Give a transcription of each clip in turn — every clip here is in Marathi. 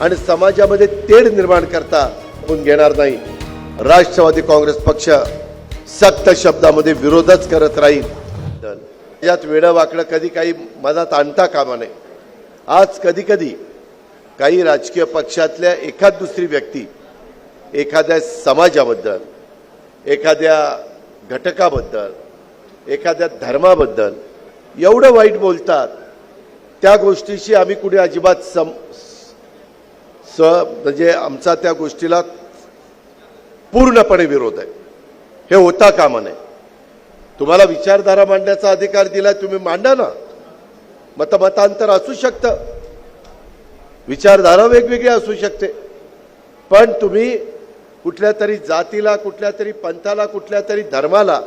आणि समाजामध्ये तेढ निर्माण करता आपण घेणार नाही. राष्ट्रवादी काँग्रेस पक्ष सक्त शब्दामध्ये विरोधच करत राहील. यात वेडं वाकडं कधी काही मनात आणता कामा नये. आज कधी कधी काही राजकीय पक्षातल्या एखाद दुसरी व्यक्ती एखाद्या समाजाबद्दल एखाद्या घटकाबद्दल एखाद्या धर्माबद्दल एवढं वाईट बोलतात. त्या गोष्टीशी आम्ही कुठे अजिबात सम स म्हणजे आमचा त्या गोष्टीला पूर्णपणे विरोध आहे. हे होता कामा नये. तुम्हाला विचारधारा मांडण्याचा अधिकार दिला तुम्ही मांडा ना. मतमतांतर असू शकतं. विचारधारा वेगवेगळी असू शकते. पण तुम्ही कुठल्या तरी जातीला कुठल्या तरी पंथाला कुठल्या तरी धर्माला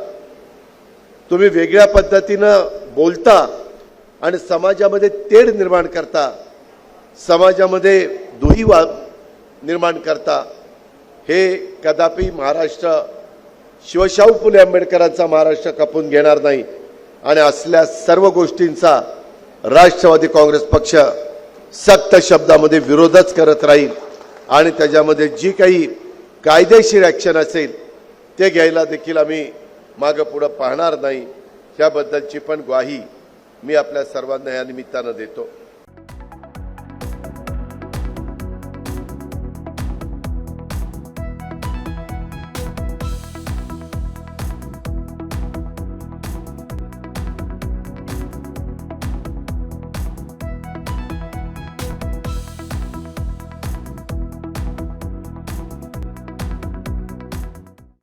तुम्ही वेगळ्या पद्धतीनं बोलता आणि समाजामध्ये तेढ निर्माण करता समाजामध्ये दुहीवाद निर्माण करता हे कदापि महाराष्ट्र शिवशाहू फुले आंबेडकरांचा महाराष्ट्र कापून घेणार नाही. आणि असल्या सर्व गोष्टींचा राष्ट्रवादी काँग्रेस पक्ष सक्त शब्दामध्ये विरोधच करत राहील. आणि त्याच्यामध्ये जी काही कायदेशीर ॲक्शन असेल ते घ्यायला देखील आम्ही मागं पुढं पाहणार नाही. याबद्दलची पण ग्वाही मी आपल्या सर्वांना या निमित्तानं देतो.